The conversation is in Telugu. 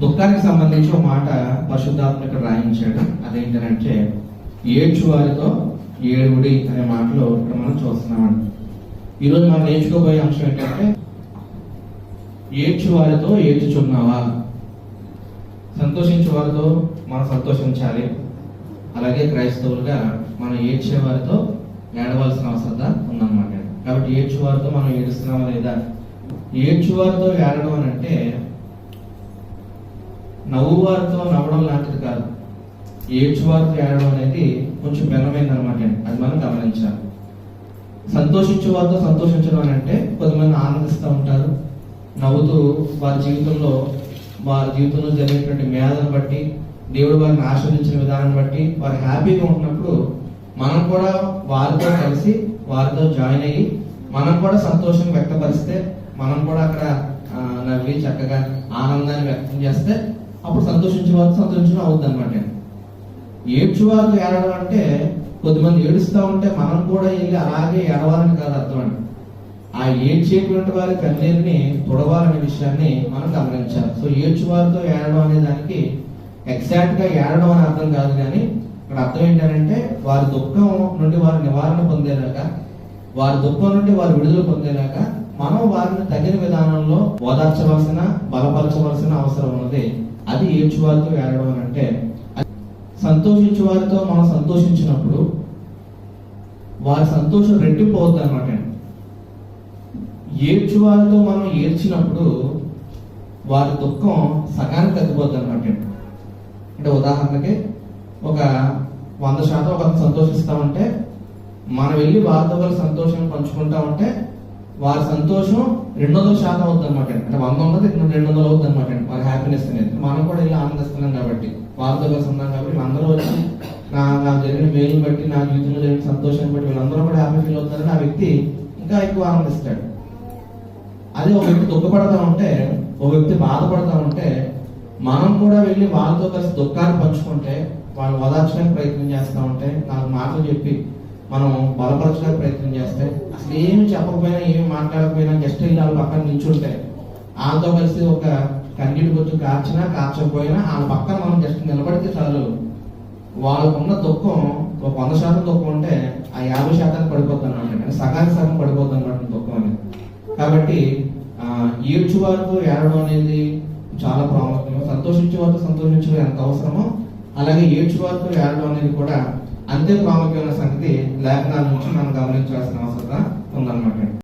దుఃఖానికి సంబంధించి ఒక మాట పరిశుద్ధాత్మ ఇక్కడ రాయించాడు. అదేంటంటే ఏడ్చు వారితో ఏడుగుడి అనే మాటలు ఇక్కడ మనం చూస్తున్నామండి. ఈరోజు మనం నేర్చుకోబోయే అంశం ఏంటంటే ఏడ్చు వారితో ఏడ్చుచున్నావా? సంతోషించే వారితో మనం సంతోషించాలి. అలాగే క్రైస్తవులుగా మనం ఏడ్చే వారితో ఏడవలసిన అవసరం ఉందన్నమాట. కాబట్టి ఏడ్చు వారితో మనం ఏడుస్తున్నామా లేదా? ఏడ్చు వారితో ఏడడం అని అంటే నవ్వు వారితో నవ్వడం లాంటిది కాదు. ఏడ్చువారితో ఏడడం అనేది కొంచెం భిన్నమైంది అనమాట అది మనం గమనించాలి. సంతోషించే వారితో సంతోషించడం అని అంటే కొంతమంది ఆనందిస్తూ ఉంటారు. నవ్వుతూ వారి జీవితంలో వారి జీవితంలో జరిగినటువంటి మేధను బట్టి దేవుడు వారిని ఆస్వాదించిన విధానం బట్టి వారు హ్యాపీగా ఉన్నప్పుడు మనం కూడా వారితో కలిసి వారితో జాయిన్ అయ్యి మనం కూడా సంతోషం వ్యక్తపరిస్తే మనం కూడా అక్కడ నవ్వి చక్కగా ఆనందాన్ని వ్యక్తం చేస్తే అప్పుడు సంతోషించేవారు సంతోషించడం అవుద్ది అనమాట ఏడ్చువారు ఏడవడం అంటే కొద్దిమంది ఏడుస్తూ ఉంటే మనం కూడా వెళ్ళి అలాగే ఏడవాలని కాదు అర్థం అండి. ఆ ఏడ్చేటువంటి వారి కన్నీరుని తుడవాలనే విషయాన్ని మనం గమనించాలి. సో ఏడ్చువారితో ఏడడం అనే దానికి ఎగ్జాక్ట్గా ఏడడం అని అర్థం కాదు కానీ ఇక్కడ అర్థం ఏంటంటే వారి దుఃఖం నుండి వారి నివారణ పొందేలాగా వారి దుఃఖం నుండి వారి విడుదల పొందేలాగా మనం వారిని తగిన విధానంలో ఓదార్చవలసిన బలపరచవలసిన అవసరం ఉన్నది. అది ఏడ్చువారితో ఏడడం అని అంటే సంతోషించే వారితో మనం సంతోషించినప్పుడు వారి సంతోషం రెట్టింపు అవుతుంది అనమాట ఏడ్చు వారితో మనం ఏడ్చినప్పుడు వారి దుఃఖం సగానికి తగ్గిపోద్ది అనమాట అంటే ఉదాహరణకి ఒక వంద శాతం ఒక సంతోషిస్తామంటే మనం వెళ్ళి వారితో కలిసి సంతోషం పంచుకుంటా ఉంటే వారి సంతోషం రెండు వందల శాతం అవుతుంది అనమాట అంటే వంద ఉన్నది రెండు వందలు అవుతుంది అనమాట వారి హ్యాపీనెస్ అనేది. మనం కూడా ఇలా ఆనందిస్తున్నాం కాబట్టి. వారితో కలిసి ఉన్నాం కాబట్టి అందరూ వచ్చి నా నాకు జరిగిన మేలు బట్టి నా జీవితంలో జరిగిన సంతోషాన్ని బట్టి వీళ్ళందరూ కూడా హ్యాపీ ఫీల్ అవుతారని ఆ వ్యక్తి ఇంకా ఎక్కువ ఆనందిస్తాడు. అదే ఒక వ్యక్తి దుఃఖపడతా ఉంటే ఒక వ్యక్తి బాధపడతా ఉంటే మనం కూడా వెళ్ళి వాళ్ళతో కలిసి దుఃఖాన్ని పంచుకుంటే వాళ్ళు ఓదార్చడానికి ప్రయత్నం చేస్తూ ఉంటే నాకు మాటలు చెప్పి మనం బలపరచడానికి ప్రయత్నం చేస్తే అసలు ఏమి చెప్పకపోయినా ఏమి మాట్లాడకపోయినా జస్ట్ ఇలా వాళ్ళ పక్కన నిల్చుంటే వాళ్ళతో కలిసి ఒక కన్నీటి గుర్తు కార్చినా కార్చకపోయినా వాళ్ళ పక్కన మనం జస్ట్ నిలబడితే చాలు. వాళ్ళకున్న దుఃఖం ఒక వంద శాతం దుఃఖం ఉంటే ఆ యాభై శాతానికి పడిపోతాను అనమాట అంటే సగానికి సగం పడిపోతాను అనమాట దుఃఖం అని కాబట్టి ఏడ్చు వారితో ఏడడం అనేది చాలా ప్రాముఖ్యం. సంతోషించే వారితో సంతోషించడం ఎంత అవసరమో అలాగే ఏడ్చు వారితో ఏడడం అనేది కూడా అంతే ప్రాముఖ్యమైన సంగతి లేఖనాల నుంచి మనం గమనించాల్సిన అవసరం ఉందన్నమాట.